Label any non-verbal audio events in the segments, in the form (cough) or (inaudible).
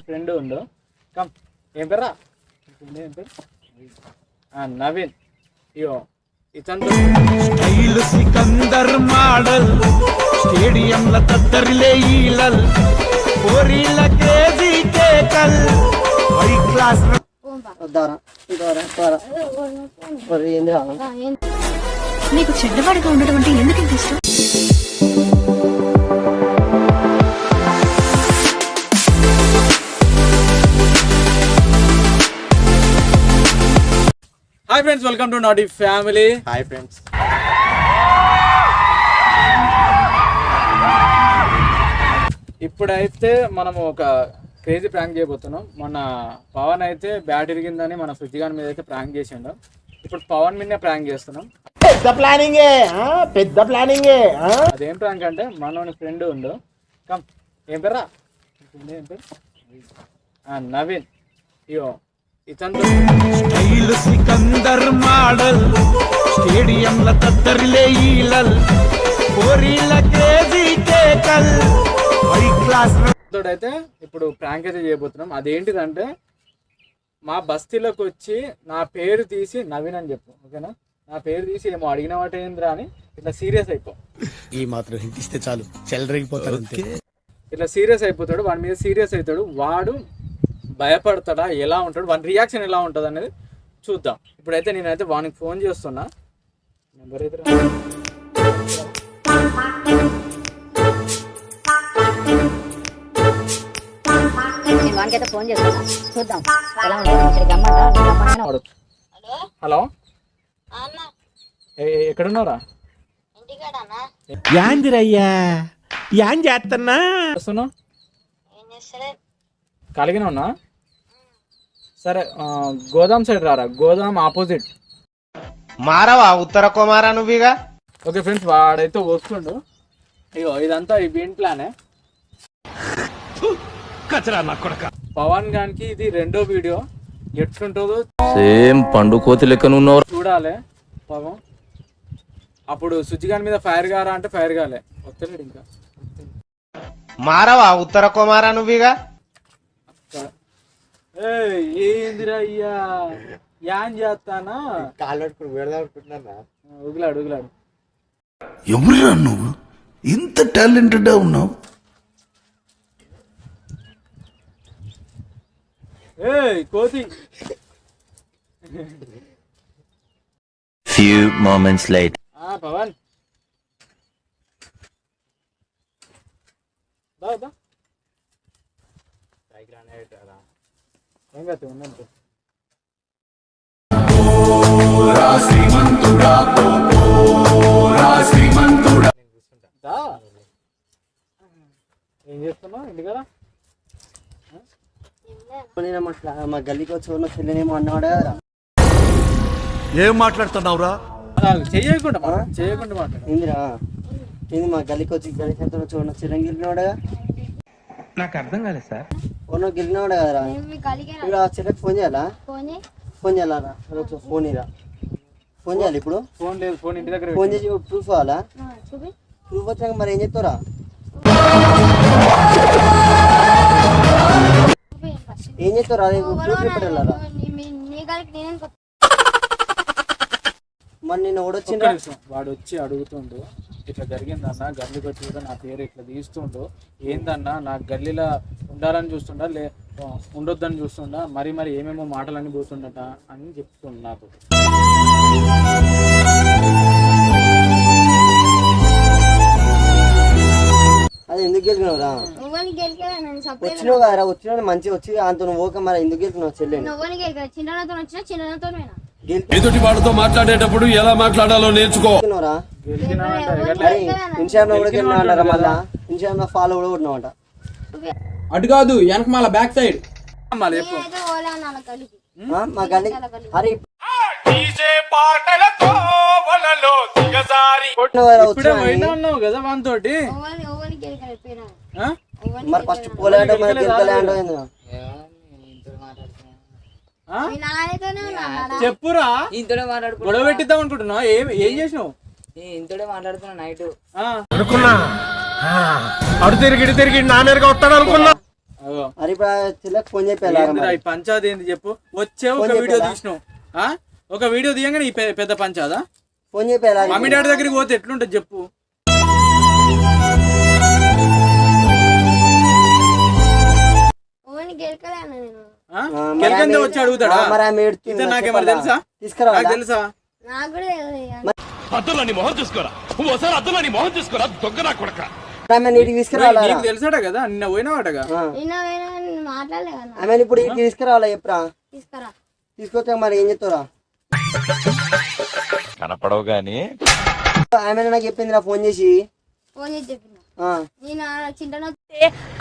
Friend ఉండు. Come. ఏం పేరా ఏం పేరు? నవీన్. ఇయో ఇతను స్టైల్ సికందర్ మాడల్ స్టేడియంల తత్తరిలే ఈలల్ కోరిల కేజీ కేకల్ హై క్లాస్ నీకు చెడ్డవాడిగా ఉండడం అంటే ఎందుకు ఇంత ఇష్టం? Hi friends welcome to naughty family hi friends ఇప్పుడైతే మనము ఒక క్రేజీ ప్రాంక్ చేయబోతున్నాం. మొన్న పవన్ అయితే బ్యాట్ ఇరిగిందని మన ఫ్రిడ్జ్ గాని మీద అయితే ప్రాంక్ చేసిండు. ఇప్పుడు పవన్ మీదనే ప్రాంక్ చేస్తున్నాం. పెద్ద ప్లానింగే? పెద్ద ప్లానింగే? అదేం ప్రాంక్ అంటే మనోని ఫ్రెండ్ ఉండు. కమ్ ఏం పేరా ఏం పేరు? ఆ, నవీన్. ఇయో ఇతను స్టైల్ సికందర్ మోడల్ స్టేడియంల తత్తరిలే ఈలల్ కోరిల కేజీ కేకల్ హై క్లాస్ తోడైతే ఇప్పుడు ప్రాంక్ అయితే చేయబోతున్నాం. అదేంటిదంటే మా బస్తీలోకి వచ్చి నా పేరు తీసి నవీన్ అని చెప్పు ఓకేనా? నా పేరు తీసి ఏమో అడిగిన వాట ఏంద్రా అని ఇట్లా సీరియస్ అయిపో. ఈ మాత్రం చాలు. చెలరేగిపోతారు అంతే. ఇట్లా సీరియస్ అయిపోతాడు వాడి మీద సీరియస్ అవుతాడు. వాడు భయపడతాడా ఎలా ఉంటాడు వాడి రియాక్షన్ ఎలా ఉంటుంది అనేది చూద్దాం. ఇప్పుడైతే నేనైతే వానికి ఫోన్ చేస్తున్నా. నెంబర్ అయితే వానికైతే ఫోన్ చేస్తున్నా చూద్దాం. ఎలా ఉంటుంది గమ్మంటా. హలో? ఎక్కడున్నారా యాందిరయ్యా. యాన్ చేస్తున్నా వస్తున్నావు కలిగిన ఉన్నా? సరే గోదాం సైడ్ రారా? గోదాం ఆపోజిట్. మారవా? ఉత్తర కుమారా నువ్వుగా? ఓకే ఫ్రెండ్స్ వాడైతే వస్తుండు. ఇగో ఇదంతా ఈ వీన్ ప్లానే. కచరా నా కొడక. పవన్ గానికి ఇది రెండో వీడియో. ఎట్లుంటుందో సేమ్ పండు కోతి లెక్కనున్నావు చూడాలి పవన్ అప్పుడు సుజిగాన్ మీద ఫైర్ గారా అంటే ఫైర్ కాలే వస్తలేడు ఇంకా. మారవా? ఉత్తర కుమారా నువ్వుగా? ఏయ్, ఏందిరా అయ్యా యాన్ చేస్తానా? కాళ్ళు పట్టుకుని వేడదాడుకుంటున్నా ఉగిలాడు ఉగిలాడు. ఎవరురా నువ్వు? ఇంత టాలెంటెడ్ ఉన్నావు? ఏయ్ కోతి. Few moments later. ఆ పవన్. దా దా ఏం కాదు ఉన్నట్టు. దా. ఏం చేస్తున్నావు? ఇంటికదా నేను మా క్లా- మా గల్లీకి వచ్చి ఉన్న చెల్లెనేమో అన్నాడు కదరా ఏం మాట్లాడుతున్నావురా చేయకుండా మాట్లాడు. ఏందిరా ఏంది మా గల్లీకి వచ్చి గల్లీ సెంటర్ వచ్చి ఉన్న చెల్లెని గెలిపినాడు నాకు అర్థం కాలేదు సార్. ఉన్న కదరా ఇప్పుడు ఆ చెల్లెకి ఫోన్ చేయాలా? ఫోన్ చేయాలా రా? ఒకసారి ఫోన్ ఇరా. ఫోన్ చేయాలి ఇప్పుడు? ఫోన్ లేదు ఫోన్ ఇంటి దగ్గర ఫోన్ చేసి ప్రూఫ్ కావాలా? ప్రూఫ్ వచ్చాక మరి ఏం చెప్తారా ఏం పెట్టారా మరి నేను ఒక్క ఓడొచ్చిండ్రా నిమిషం. వాడు వచ్చి అడుగుతుండు ఇట్లా జరిగిందన్న గల్లి కొట్టి కూడా నా పేరు ఇట్లా తీస్తుండు. ఏందన్నా నా గల్లీలో ఉండాలని చూస్తుండా లే ఉండొద్దని చూస్తుండా మరి మరి ఏమేమో మాటలన్నీ పోతుండట అని చెప్తుండు నాకు అది ఎందుకు గెలిపినావురా వచ్చినావు కదరా వచ్చినా మంచిగా వచ్చి అంత నువ్వు ఓకే మరి ఎందుకు గెలిపినావు చెల్లెని? చిన్నతో వచ్చిన చిన్నతో గెలిపి ఎదుటి వాడితో మాట్లాడేటప్పుడు ఎలా మాట్లాడాలో నేర్చుకో. ఇన్స్టాగ్రామ్ కూడా గెలిపినా అంటారా మళ్ళా. ఇన్స్టాగ్రామ్ ఫాలో కూడా కొట్టినావంట. అటు కాదు వెనక మళ్ళా బ్యాక్ సైడ్ మా గల్లి అరే కదా మరి ఫస్ట్ పోలేంటో మరి ఉన్నా నాన్న. చెప్పురా. ఇంతడే మాట్లాడుకున్నా గొడవ పెట్టిద్దాం అనుకుంటున్నావు? ఏం ఏం చేసినావు? ఇంతడే మాట్లాడుకున్నా నైట్. ఆ, అనుకున్నా. అడు తిరిగి ఇటు తిరిగి నా మీదగా వస్తాడు అనుకున్నా. అరే ఇప్పుడు ఫోన్ పంచాది ఏంది చెప్పు. వచ్చే ఒక వీడియో? తీసినావు. ఆ? ఒక వీడియో తీయంగానే పెద్ద పంచాదా? ఫోన్ చెప్పాలి? మమ్మీ డాడీ దగ్గరికి పోతే ఎట్లుంటది చెప్పు. కెలకందే వచ్చి అడుగుతాడా? ఇతను నాకేమన్నా? తెలుసా? తీసుకురావాలా? నాకు తెలుసా? నాకు కూడా తెలియదు ఇక. అద్దులో నీ మొహం చూసుకోరా. ఓసారి అద్దులో నీ మొహం చూసుకోరా దొంగ నా కొడక. ఆమె నీటికి తీసుకురావాలా? నీకు తెలుసాట కదా? నిన్న పోయినావాటగా? ఆమె ఇప్పుడు తీసుకురావాలా చెప్పురా? తీసుకురా. తీసుకొచ్చా మరి ఏం చెప్తారా కనపడవు గాని. ఆమె నాకు చెప్పిందిరా ఫోన్ చేసి. ఫోన్ చేసి చెప్పిన ఆ, నేను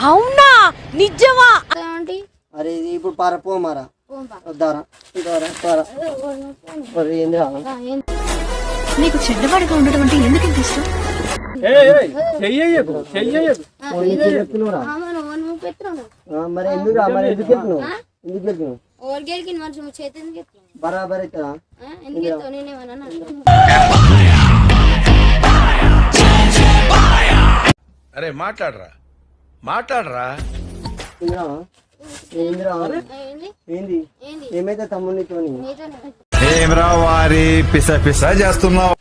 అవునా? నిజమా? అరే ఇది ఇప్పుడు పార పో మారా ఫోన్ పా వద్దారా ఇదారా పారా. మరి ఏందిరా నీకు చెడ్డవాడిగా ఉండడం అంటే ఎందుకు ఇంత ఇష్టం? మరి మరి బరాబర్ అవుతుందా అరే మాట్లాడరా. మాట్లాడరా. ఏంది? ఏమైతే నీతోనే ఏమరా వారి పిస పిస చేస్తున్నావు?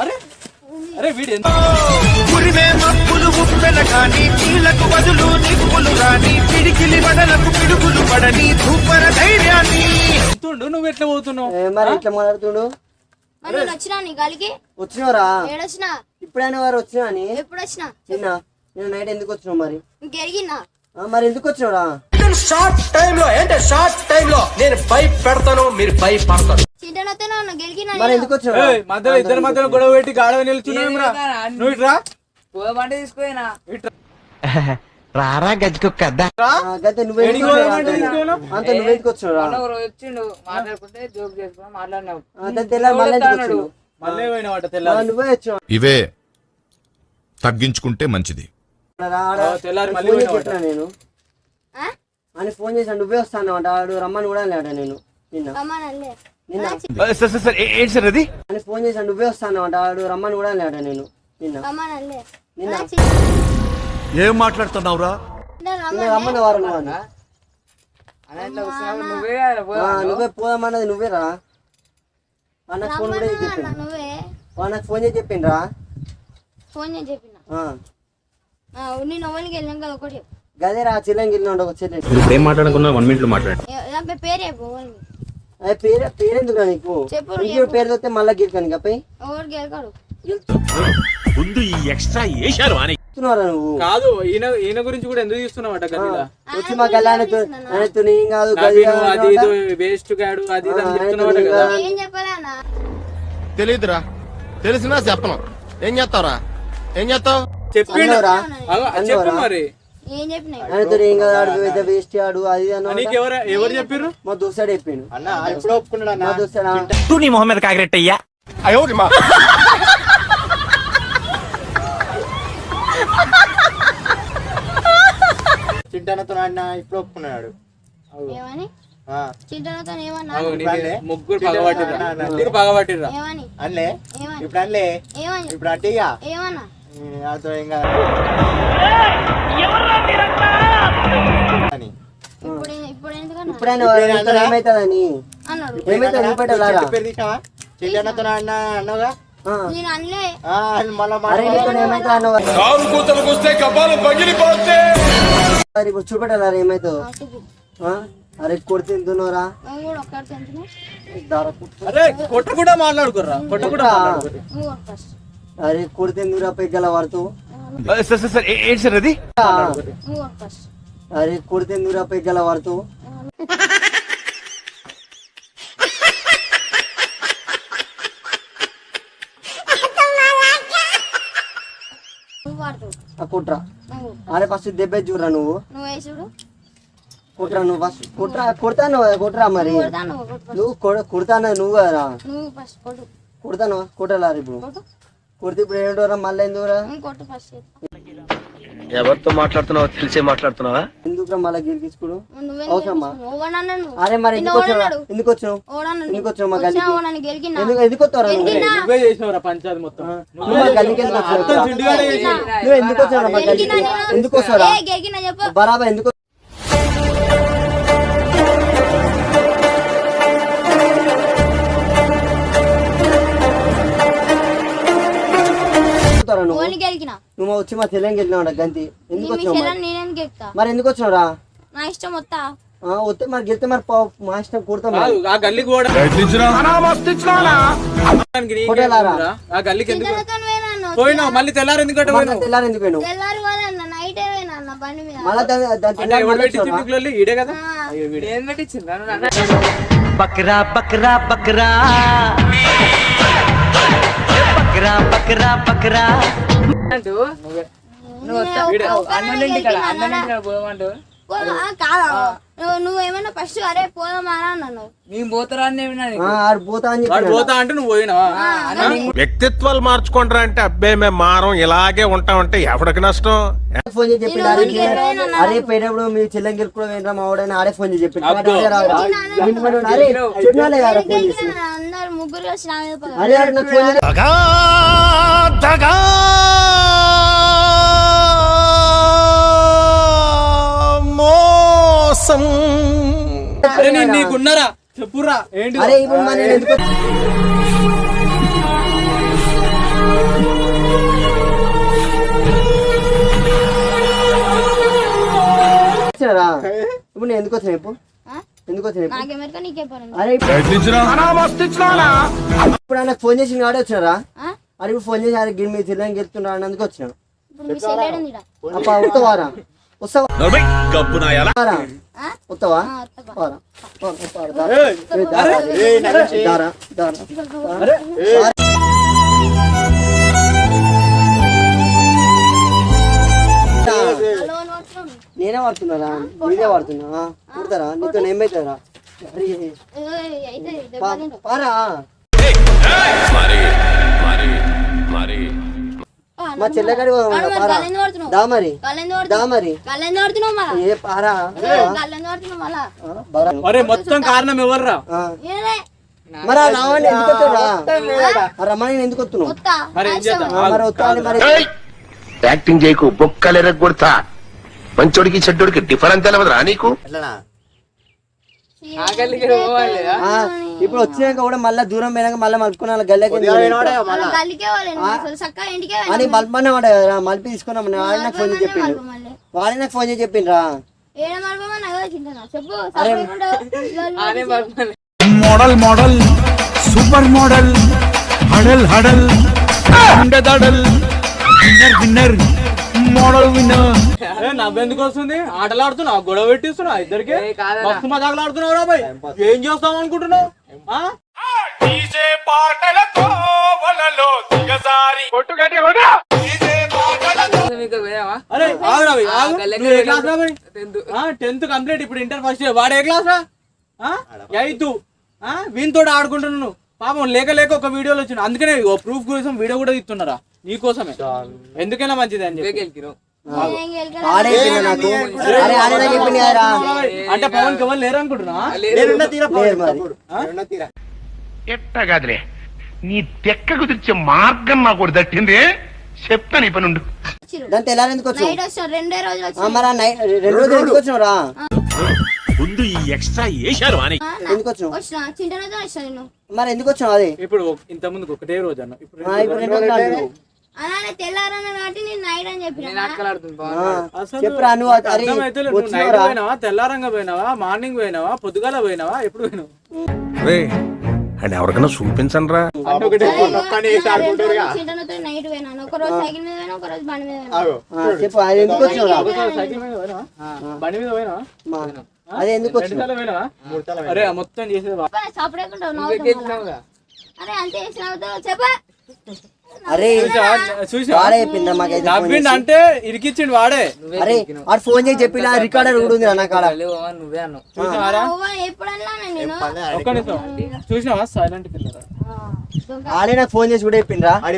అరే అరే వీడు ఎంత ఉరిమే మప్పులు ఉప్పెన కాని నీళ్ళకు బదులు నిప్పులు రాని పిడికిలి వడలకు పిడుగులు పడని ధైర్యాన్ని. నువ్వు ఎట్లా పోతున్నావు? మరి ఇట్లా మాట్లాడుతుండు? మరి నేను వచ్చినా నీ గాలికి? వచ్చినావురా? ఏడొచ్చినా? ఇప్పుడైనా వారు వచ్చినా అని ఎప్పుడు వచ్చినా నిన్న నిన్న నైట్ ఎందుకు వచ్చినావు మరి? ఇంకెరిగినా ఆ, మరి ఎందుకు వచ్చినావురా? షార్ట్ టైం లో ఏంటంటే షార్ట్ టైం లో? నేను భయపెడతాను మీరు భయపడతారు. మరి నేను. ఎందుకు మధ్యలో ఇద్దరు మధ్యలో గొడవ పెట్టి గాడవ నిల్చున్నావురా? నువ్వు ఇట్రా? పోదామంటే తీసుకుపోయినా. (laughs) రారా గంతే నువ్వే? అంత నువ్వు ఎందుకు మొన్న ఒక రోజు వచ్చిండు మాట్లాడుకుంటే జోక్ చేసుకుని మాట్లాడినావు అంత తెల్లారి మళ్ళీ ఎందుకు వచ్చినావు మళ్ళీ పోయినావాట ఆ, తెల్లారి. నువ్వే వచ్చినావు ఇవే తగ్గించుకుంటే మంచిది. తెల్లారి మళ్ళీ పోయినావాట. నేను. ఆ? అని ఫోన్ చేశాను నువ్వే వస్తాను అంట. ఆడు రమ్మని కూడా లేడా నేను. నిన్న. రమ్మనలే నిన్న. సార్ సార్ ఏంటి సార్ అది? అని ఫోన్ చేశాను నువ్వే వస్తాను అంట. ఆడు రమ్మని కూడా లేడా నేను. నిన్న. నిన్న. ఏం మాట్లాడుతున్నావురా? నువ్వు పోదామన్నది నువ్వే రా నాకు ఫోన్ కూడా చెప్పిండు? నాకు ఫోన్ చేసి చెప్పిండ్రా? ఫోన్ చేసి చెప్పిన ఆ, నేను ఓన్కి వెళ్ళాం కదా ఒకటి చెప్పు. గదే రా చిల్లంగి వెళ్ళినాడు ఒక చెల్లె ఇప్పుడు ఏం మాట్లాడుకున్నా వన్ మినిట్లో మాట్లాడు. ఏ- దాని పేరు చెప్పు ఓన్కి అదే పేరు పేరెందుకు నీకు? చెప్పు పేరు మళ్ళీ గెలకాడు ముందు ఈ ఎక్స్ట్రా వేశారు అని చెప్తున్నారా నువ్వు? కాదు ఈయన ఈయన గురించి కూడా ఎందుకు చూస్తున్నావట గదిలా వచ్చి మా కళ్యాణతో ఆయనతో ఏం కాదు అది అంట. ఇది వేస్ట్ గాడు అది ఇది అని కదా? తెలీదురా. తెలిసినా చెప్పను. ఏం చేస్తావురా? ఏం చేస్తావు? చెప్పిండు చెప్పు మరి. వేస్ట్ ఆడు అది ఎవరు ఎవరు చెప్పిర్రు? మా దోస్తాడు చెప్పిండు. అన్న ఒప్పుకున్నాడు మా దోస్తాడా తూ నీ మొహం మీద కాకిరెట్టయ్యా? అయ్యోటి మా చింటనతో ఆడినా ఇప్పుడు ఒప్పుకున్నాడు. ఏమని? ముగ్గురు ముగ్గురు పగబట్టిర్రా. అనలే ఏమని? ఇప్పుడు అనలే ఏమని? ఇప్పుడు అంటే ఇక ఏమన్నా? అతో ఇంకా. అని. ఇప్పుడు ఇప్పుడు ఎందుకన్నా? ఇప్పుడు ఆయన వాడితో ఏమైతుందని? అన్నాడు? ఏమైతుంది చూపెట్టాలారా చెట్టు పేరు తీసావా? చింటనతో ఆడినా అన్నావుగా? ఆ. నేను అనలే. ఆ, అని మళ్ళా వస్తే కపాలం పగిలిపోతే. మరి ఇప్పుడు చూపెట్టాలారా ఏమైతుందో ఆ, చూపి. ఆ? అరే కొడితే తింటున్నారా కుట్టు. అరే కూడా కొట్ట కూడా అరే కొడితే ఎందుకురా పెగ్గల వాడుతూ? ఏంటి సార్ అది? అరే కొడితే ఎందుకురా పెగ్గల వాడుతూ? కుట్రా. అరే ఫస్ట్ దెబ్బ చూడరా నువ్వు. కుట్రా నువ్వు ఫస్ట్. కుట్రా కొడతాను కుట్రా మరి. నువ్వు కుడతాను నువ్వు కొట్టు. కుడతాను కొట్టాలా ఇప్పుడు? కొడితే ఇప్పుడు ఏంటోరా మళ్ళీ ఎందుకురా? ఎవరితో మాట్లాడుతున్నావో తెలిసే మాట్లాడుతున్నావా? ఎందుకు మళ్ళీ అవసరమా? నువ్వు. అరే మరి ఎందుకు ఓవనన్నాడు. ఎందుకు ఓవనన్నాడు ఎందుకు మా గల్లీకి? గెలికినా? ఎందుకు నువ్వు చేసినవరా పంచాయతీ మొత్తం. నువ్వు మా గల్లీకి ఎందుకు నువ్వు వచ్చావు మా గల్లీకి? బరాబర్ ఎందుకు వస్తావురా నువ్వు? నువ్వు వచ్చి మా తెలంగాణ గెలిచినావు గంతి. ఎందుకు వచ్చినావు మరి? చెల్లెని ఎందుకు వచ్చినావురా? నా ఇష్టం వస్తా ఆ, వస్తే మరి గెలితే మరి పా- మా ఇష్టం కొడతాం ఆ గల్లీకి కూడా? ఆ గల్లీకి ఎందుకు పోయినావు మళ్ళీ తెల్లారు ఎందుకంటే తెల్లారి ఎందుకు పోయినావు? తెల్లారి పోలే అన్న మళ్ళీ పెట్టింది వచ్చినావా? మీకు లొల్లి? ఈడే కదా నువ్వేమన్నా ఫస్ట్ అరే పోదామా అన్నాను. ఆ, ఆడు పోతా అని చెప్పి పోతా అంటే నువ్వు పోయినావా? వ్యక్తిత్వాలు మార్చుకుంటారా అంటే అబ్బే మేము మారం ఇలాగే ఉంటామంటే ఎవరికి నష్టం? ఫోన్ చేసి చెప్పిండు అరే పోయినప్పుడు మీ చెల్లెం గెలుపుకోవడం ఏంట్రా మా వాడని ఆడే ఫోన్ చేసి అబ్బో. అరే రారా. నేను నీకున్నారా? చెప్పురా. ఏంటి అరే ఇప్పుడు ఎందుకు వచ్చినారా ఇప్పుడు నేను ఎందుకు వచ్చినా ఇప్పుడు? ఎందుకు ఆయన ఫోన్ చేసి ఆడే వచ్చినారా? ఆ? అరే ఇప్పుడు ఫోన్ చేసి గిరి మీ చెల్లెని గెలుతున్నా అన్నందుకు వచ్చినాను ఇప్పుడు మీ వస్తావా. నేనే వాడుతున్నారా నేనే వాడుతున్నా? కుడతారా? నీతో తింటావు. పారా. మరి. దా మరి. గల్లెందు దా పడుతున్నావు. మరి. గల్లెందు పడుతున్నావు మళ్ళా. ఏ పారా. అరే మొత్తం కారణం ఎవర్రా? మరి రావండి ఎందుకు వచ్చావురా ఆ? రమ్మని ఎందుకు వస్తున్నావు? యాక్టింగ్ చేయకు బొక్కలు కొడతా మంచోడికి చెడ్డోడికి డిఫరెన్స్ తెలవదురా నీకు? ఇప్పుడు వచ్చినాక కూడా మళ్ళీ దూరం పోయినాక మళ్ళీ మలుపుకున్నా గల్లెకి. అని మలుపనే వాడు కదరా మలిపి తీసుకున్నాం వాడి నాకు ఫోన్ చేసి చెప్పిండు. మలుపు మళ్ళీ. వాడి నాకు ఫోన్ చేసి చెప్పిండ్రా. చెప్పు. Model model super model హడల్ హడల్ winner winner. Model winner నవ్వెందుకు వస్తుంది? ఆటలు ఆడుతున్నావు గొడవ పెట్టిస్తున్నావు ఇద్దరికి? మస్తు మజాకులు ఆడుతున్నావు రా బాయ్ ఏం చేస్తావు అనుకుంటున్నావు టెన్త్. కంప్లీట్ ఇప్పుడు ఇంటర్ ఫస్ట్ ఇయర్ వాడు ఏ క్లాస్ రా? ఎయిత్. వీనితో ఆడుకుంటున్నాను. పాపం లేక లేక ఒక వీడియోలో వచ్చిన అందుకనే ప్రూఫ్ కోసం వీడియో కూడా ఇస్తున్నారా నీకోసమే. ఎందుకైనా మంచిది అని చెప్పి. అంటే పవన్ ఎవరు లేరు. అనుకుంటున్నా లేదు మరి ఎట్టగాదులే నీ తెక్క కుదిర్చే మార్గం నాకు ఒకటి దట్టింది చెప్తాను ఉండు వచ్చిర్రు. దాని తెల్లారి ఎందుకు వచ్చావు? నైట్ వచ్చారు రెండే రోజులు ఆ, వచ్చారు. మరి ఆ నైట్ రెండు రోజులు ఎందుకు ముందు ఈ ఎక్స్ట్రా వేశారు అని ఎందుకు వచ్చినావు? మరి ఎందుకు వచ్చినావు అది? ఇప్పుడు ఇంత ముందుకు ఒకటే రోజు అన్న ఇప్పుడు అలానే తెల్లారన్న కాబట్టి నేను నైట్ అని చెప్పిన. చెప్పురా నువ్వు అర్థమైతే తెల్లారంగా పోయినావా? మార్నింగ్ పోయినావా? పొద్దుగాల పోయినావా? ఎప్పుడు పోయినావు? అని ఎవరికైనా చూపించండి రా చింటనతో నైట్ పోయినాను. ఒక రోజు సైకిల్ మీద పోయినా ఒక రోజు బండి మీద పోయినా. ఆ, చెప్పు అది ఎందుకు అరే మొత్తం చేసేది చెప్ప. అరే చేసి. అంటే ఇరికిచ్చిండు వాడే. అరే వాడు ఫోన్ చేసి చెప్పిన రికార్డర్ కూడా ఉంది నా కాడ. నిమిషం. చూసినావా? సైలెంట్ పిల్లరా? ఆడే నాకు ఫోన్ చేసి కూడా చెప్పిండ్రా. ఆడు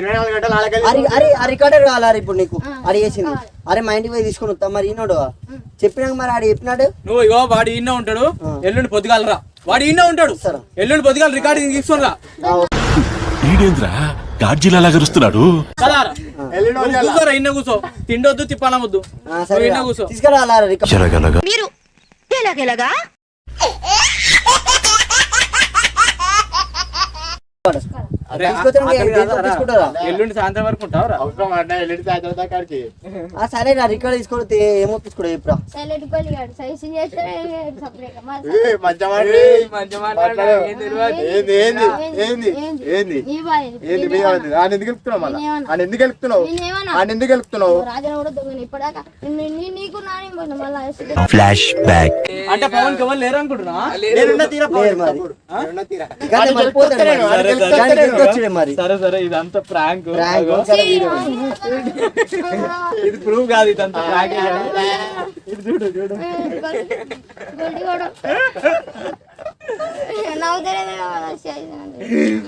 అరే అరే ఆ రికార్డర్ కావాలి ఇప్పుడు నీకు? అడి చేసింది అరే మా ఇంటికి పోయి తీసుకొని వస్తా. మరి ఈనాడు చెప్పినాక మరి ఆడు చెప్పినాడు? నువ్వు ఇగో వాడు ఈయన ఉంటాడు. ఎల్లుండి పొద్దుగాలరా. వాడు ఈయన ఉంటాడు. సరే. ఎల్లుండి పొద్దుగాల రికార్డింగ్ తీసుకురా ఈడేంద్రా? గాడ్జిలా కూర్చో. తిండొద్దు ఈయన కూర్చో. తీసుకురా మీరు ఎలాగెలాగా? ఎల్లుండి సాయంత్రం వరకు ఉంటావురా. అవసరం ఎల్లుండి సాయంత్రం దాకా. ఆ సరే నా రికార్డ్ తీసుకొని ఏమో. ఆయన ఎందుకు వెళ్తున్నావు మళ్ళీ? ఆయన ఎందుకు వెళ్తున్నావు? ఆయన ఎందుకు వెళ్తున్నావు? రాజన కూడా దొంగని ఇప్పటిదాకా. నీ- నీ- నీకు నాని పోయినా మళ్ళీ ఫ్లాష్ బ్యాక్ అంటే పవన్ ఎవరు లేరు అనుకుంటున్నా నేనున్న తీరా లేరు మరి. నేనున్న తీరా. ఇక మర్చిపోతాడు మరి. సరే, సరే. దానికి ఎందుకు వచ్చిండు మరి సరే సరే ఇదంతా ప్రాంక్ ప్రాంక్ ఒకసారి వీడియో ఇది ప్రూఫ్ కాదు ఇదంతా ప్రాంక్ గొడ్డి కూడా నవ్వుతారే